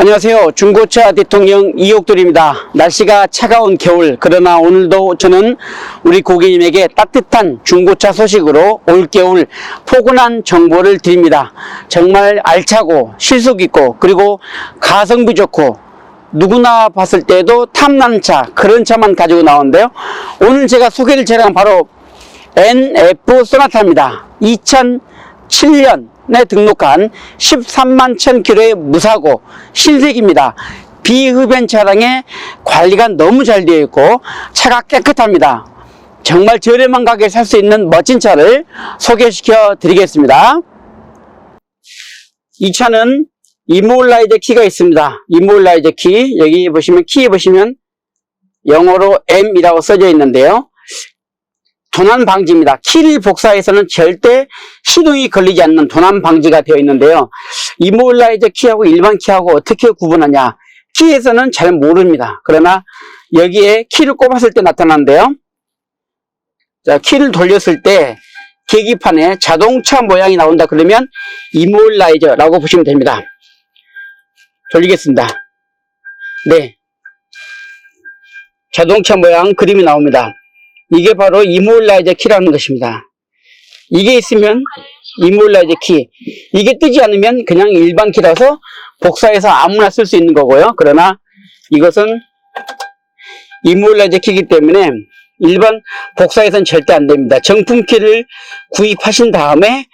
안녕하세요. 중고차 대통령 이옥돌입니다. 날씨가 차가운 겨울, 그러나 오늘도 저는 우리 고객님에게 따뜻한 중고차 소식으로 올겨울 포근한 정보를 드립니다. 정말 알차고 실속 있고 그리고 가성비 좋고 누구나 봤을 때도 탐나는 차, 그런 차만 가지고 나오는데요. 오늘 제가 소개를 차량 바로 NF 소나타입니다. 2007년 에 등록한 13만 1000km의 무사고 신색입니다. 비흡연 차량에 관리가 너무 잘 되어 있고 차가 깨끗합니다. 정말 저렴한 가격에 살 수 있는 멋진 차를 소개시켜 드리겠습니다. 이 차는 이몰라이저 키가 있습니다. 이몰라이저 키 여기 보시면 키에 보시면 영어로 M이라고 써져 있는데요. 도난 방지입니다. 키를 복사해서는 절대 시동이 걸리지 않는 도난 방지가 되어 있는데요. 이몰라이저 키하고 일반 키하고 어떻게 구분하냐? 키에서는 잘 모릅니다. 그러나 여기에 키를 꼽았을 때 나타나는데요. 자, 키를 돌렸을 때 계기판에 자동차 모양이 나온다 그러면 이몰라이저라고 보시면 됩니다. 돌리겠습니다. 네. 자동차 모양 그림이 나옵니다. 이게 바로 이몰라이저 키라는 것입니다. 이게 있으면 이몰라이저 키. 이게 뜨지 않으면 그냥 일반 키라서 복사해서 아무나 쓸 수 있는 거고요. 그러나 이것은 이몰라이저 키이기 때문에 일반 복사해서는 절대 안 됩니다. 정품 키를 구입하신 다음에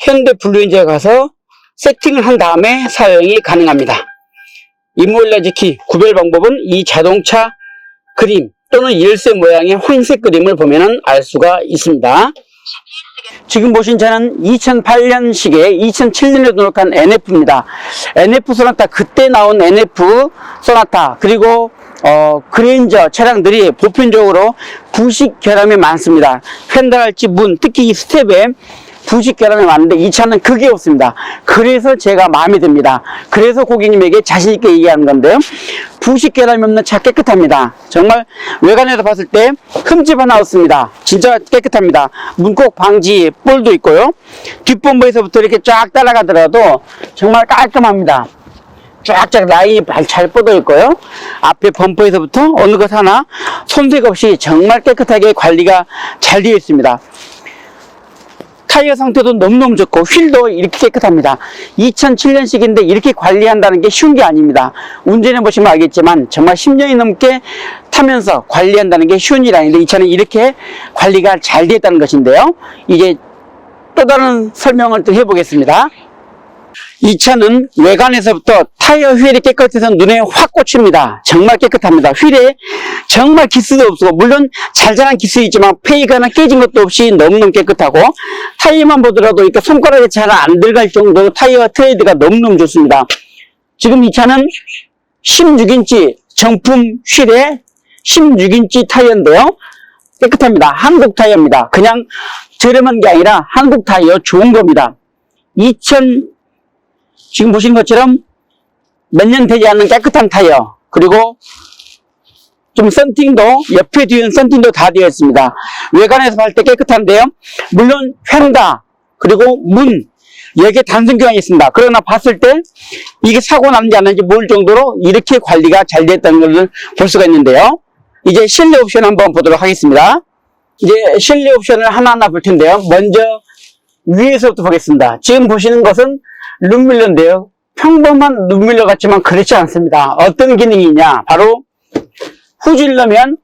현대 블루인저에 가서 세팅을 한 다음에 사용이 가능합니다. 이몰라이저 키 구별 방법은 이 자동차 그림 또는 열쇠 모양의 황색 그림을 보면 알 수가 있습니다. 지금 보신 차는 2008년식의 2007년에 등록한 NF입니다. NF 소나타 그때 나온 NF 소나타 그리고 어, 그레인저 차량들이 보편적으로 부식 결함이 많습니다. 펜달할지 문 특히 이 스텝에 부식 결함이 많은데 이 차는 그게 없습니다. 그래서 제가 마음에 듭니다. 그래서 고객님에게 자신있게 얘기하는 건데요. 부식 결함이 없는 차 깨끗합니다. 정말 외관에서 봤을 때 흠집 하나 없습니다. 진짜 깨끗합니다. 문콕 방지 볼도 있고요. 뒷범퍼에서부터 이렇게 쫙 따라가더라도 정말 깔끔합니다. 쫙쫙 라인이 잘 뻗어 있고요. 앞에 범퍼에서부터 어느 것 하나 손색 없이 정말 깨끗하게 관리가 잘 되어 있습니다. 타이어 상태도 너무너무 좋고 휠도 이렇게 깨끗합니다. 2007년식인데 이렇게 관리한다는 게 쉬운 게 아닙니다. 운전해 보시면 알겠지만 정말 10년이 넘게 타면서 관리한다는 게 쉬운 일 아닌데 이 차는 이렇게 관리가 잘 되었다는 것인데요. 이제 또 다른 설명을 또 해보겠습니다. 이 차는 외관에서부터 타이어 휠이 깨끗해서 눈에 확 꽂힙니다. 정말 깨끗합니다. 휠에 정말 기스도 없고 물론 잘잘한 기스 있지만 페이거나 깨진 것도 없이 너무너무 깨끗하고 타이어만 보더라도 이렇게 손가락에 잘 안 들어갈 정도로 타이어 트레이드가 너무너무 좋습니다. 지금 이 차는 16인치 정품 휠에 16인치 타이어인데요. 깨끗합니다. 한국 타이어입니다. 그냥 저렴한 게 아니라 한국 타이어 좋은 겁니다. 2000 지금 보시는 것처럼 몇 년 되지 않는 깨끗한 타이어 그리고 좀 썬팅도 옆에 뒤엔 썬팅도 다 되어 있습니다. 외관에서 봤을 때 깨끗한데요. 물론 휀다 그리고 문 여기에 단순 교환이 있습니다. 그러나 봤을 때 이게 사고 났는지 안 났는지 모를 정도로 이렇게 관리가 잘 됐다는 것을 볼 수가 있는데요. 이제 실내 옵션 한번 보도록 하겠습니다. 이제 실내 옵션을 하나하나 볼 텐데요. 먼저 위에서부터 보겠습니다. 지금 보시는 것은 룸밀러인데요. 평범한 룸밀러 같지만 그렇지 않습니다. 어떤 기능이냐? 바로 후질 넣으면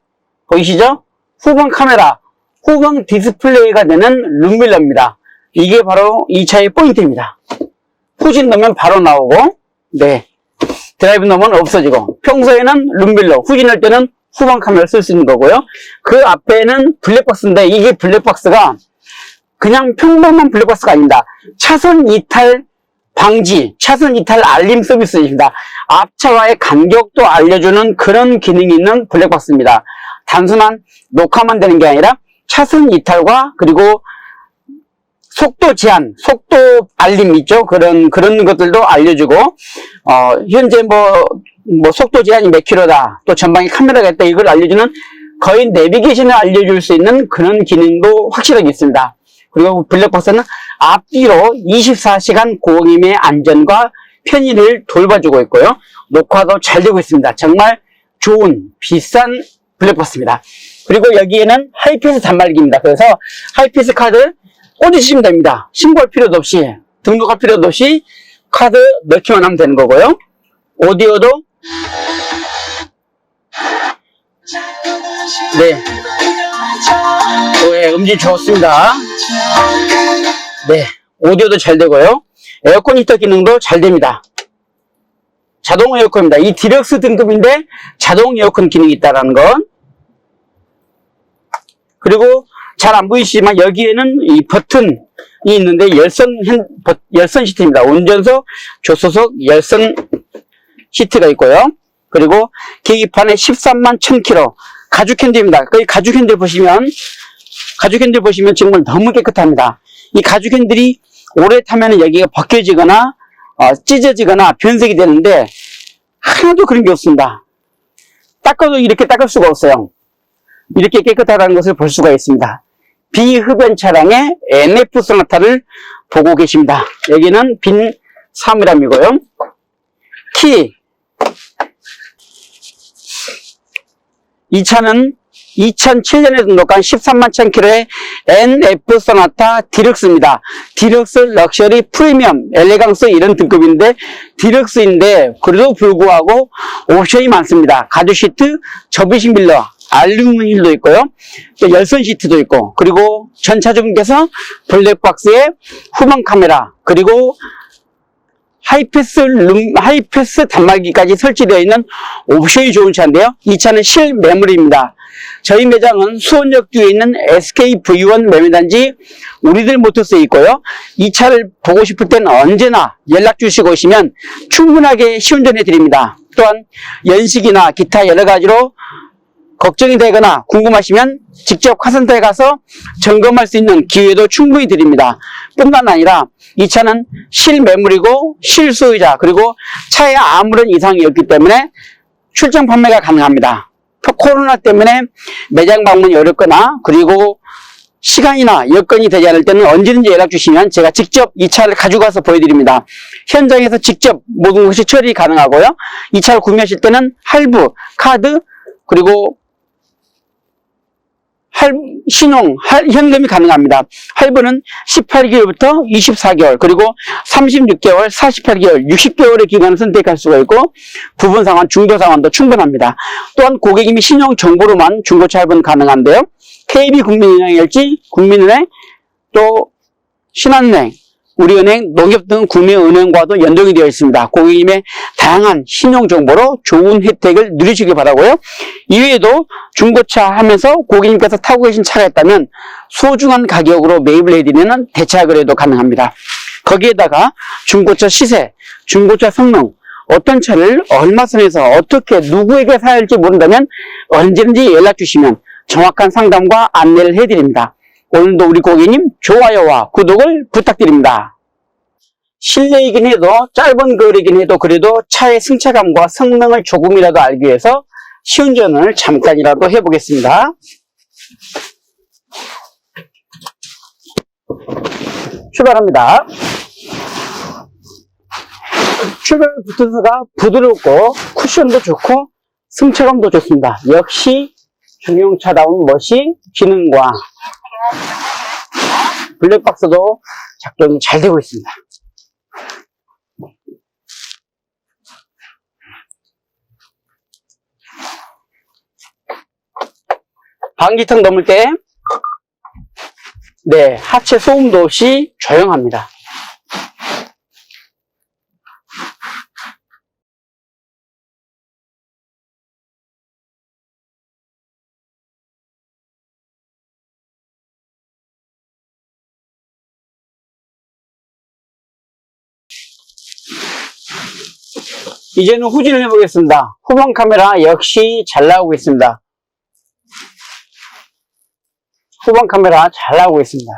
보이시죠? 후방 카메라, 후방 디스플레이가 되는 룸밀러입니다. 이게 바로 이 차의 포인트입니다. 후진 넣으면 바로 나오고, 네. 드라이브 넣으면 없어지고, 평소에는 룸밀러, 후진할 때는 후방 카메라 쓸 수 있는 거고요. 그 앞에는 블랙박스인데, 이게 블랙박스가 그냥 평범한 블랙박스가 아닙니다. 차선 이탈 방지, 차선 이탈 알림 서비스입니다. 앞차와의 간격도 알려주는 그런 기능이 있는 블랙박스입니다. 단순한 녹화만 되는 게 아니라 차선 이탈과 그리고 속도 제한, 속도 알림 있죠? 그런, 그런 것들도 알려주고, 어, 현재 뭐, 뭐, 속도 제한이 몇 킬로다, 또 전방에 카메라가 있다, 이걸 알려주는 거의 내비게이션을 알려줄 수 있는 그런 기능도 확실하게 있습니다. 그리고 블랙박스는 앞뒤로 24시간 고객님의 안전과 편의를 돌봐주고 있고요. 녹화도 잘 되고 있습니다. 정말 좋은 비싼 블랙박스입니다. 그리고 여기에는 하이패스 단말기입니다. 그래서 하이패스 카드 꽂으시면 됩니다. 신고할 필요도 없이 등록할 필요도 없이 카드 넣기만 하면 되는 거고요. 오디오도 네, 네 음질 좋습니다. 네, 오디오도 잘 되고요. 에어컨 히터 기능도 잘 됩니다. 자동 에어컨입니다. 이 디럭스 등급인데 자동 에어컨 기능이 있다는 건. 그리고 잘 안 보이시지만 여기에는 이 버튼이 있는데 열선 열선 시트입니다. 운전석, 조수석 열선 시트가 있고요. 그리고 계기판에 13만 1000km 가죽 핸들입니다. 그 가죽 핸들 보시면 가죽 핸들 보시면 정말 너무 깨끗합니다. 이 가죽 핸들이 오래 타면 여기가 벗겨지거나 어, 찢어지거나 변색이 되는데 하나도 그런 게 없습니다. 닦아도 이렇게 닦을 수가 없어요. 이렇게 깨끗하다는 것을 볼 수가 있습니다. 비흡연 차량의 NF 소나타를 보고 계십니다. 여기는 빈 사물함이고요. 키. 이 차는 2007년에 등록한 13만 1000km의 NF 소나타 디럭스입니다. 디럭스 럭셔리 프리미엄 엘레강스 이런 등급인데 디럭스인데 그래도 불구하고 옵션이 많습니다. 가죽 시트, 접이식 밀러, 알루미늄 도 있고요. 또 열선 시트도 있고 그리고 전차주분께서 블랙박스에 후방 카메라 그리고 하이패스 룸, 하이패스 단말기까지 설치되어 있는 옵션이 좋은 차인데요. 이 차는 실매물입니다. 저희 매장은 수원역 뒤에 있는 SK V1 매매단지 우리들 모터스에 있고요. 이 차를 보고 싶을 때는 언제나 연락 주시고 오시면 충분하게 시운전해 드립니다. 또한 연식이나 기타 여러 가지로 걱정이 되거나 궁금하시면 직접 카센터에 가서 점검할 수 있는 기회도 충분히 드립니다. 뿐만 아니라 이 차는 실매물이고 실소유자 그리고 차에 아무런 이상이 없기 때문에 출장 판매가 가능합니다. 코로나 때문에 매장 방문이 어렵거나 그리고 시간이나 여건이 되지 않을 때는 언제든지 연락 주시면 제가 직접 이 차를 가져가서 보여드립니다. 현장에서 직접 모든 것이 처리 가능하고요. 이 차를 구매하실 때는 할부, 카드, 그리고 할, 신용, 할, 현금이 가능합니다. 할부는 18개월부터 24개월, 그리고 36개월, 48개월, 60개월의 기간을 선택할 수가 있고, 부분 상환, 중도 상환도 충분합니다. 또한 고객님이 신용 정보로만 중고차 할부는 가능한데요. KB국민은행일지, 국민은행, 또 신한은행, 우리은행, 농협 등 구매은행과도 연동이 되어 있습니다. 고객님의 다양한 신용 정보로 좋은 혜택을 누리시기 바라고요. 이외에도 중고차 하면서 고객님께서 타고 계신 차가 있다면 소중한 가격으로 매입을 해드리는 대차 거래도 가능합니다. 거기에다가 중고차 시세, 중고차 성능, 어떤 차를 얼마 선에서 어떻게 누구에게 사야 할지 모른다면 언제든지 연락 주시면 정확한 상담과 안내를 해드립니다. 오늘도 우리 고객님 좋아요와 구독을 부탁드립니다. 실내이긴 해도 짧은 거리긴 해도 그래도 차의 승차감과 성능을 조금이라도 알기 위해서 시운전을 잠깐이라도 해보겠습니다. 출발합니다. 출발 부트가 부드럽고 쿠션도 좋고 승차감도 좋습니다. 역시 중형차다운 멋이 기능과 블랙박스도 작동이 잘 되고 있습니다. 방지턱 넘을 때, 네, 하체 소음도 없이 조용합니다. 이제는 후진을 해보겠습니다. 후방 카메라 역시 잘 나오고 있습니다. 후방 카메라 잘 나오고 있습니다.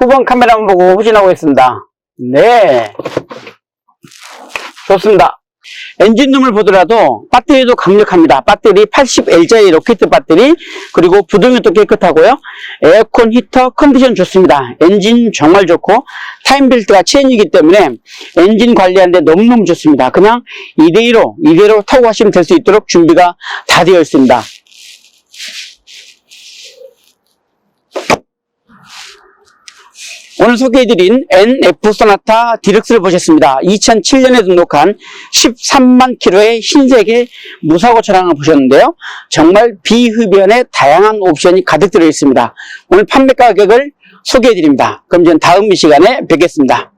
후방 카메라만 보고 후진하고 있습니다. 네. 좋습니다. 엔진룸을 보더라도 배터리도 강력합니다. 배터리 80L짜리 로켓 배터리 그리고 부동력도 깨끗하고요. 에어컨, 히터, 컨디션 좋습니다. 엔진 정말 좋고 타임벨트가 체인이기 때문에 엔진 관리하는데 너무너무 좋습니다. 그냥 이대로 이대로 타고 가시면 될 수 있도록 준비가 다 되어 있습니다. 오늘 소개해드린 NF 소나타 디럭스를 보셨습니다. 2007년에 등록한 13만 킬로의 흰색의 무사고 차량을 보셨는데요. 정말 비흡연의 다양한 옵션이 가득 들어 있습니다. 오늘 판매 가격을 소개해드립니다. 그럼 저는 다음 이 시간에 뵙겠습니다.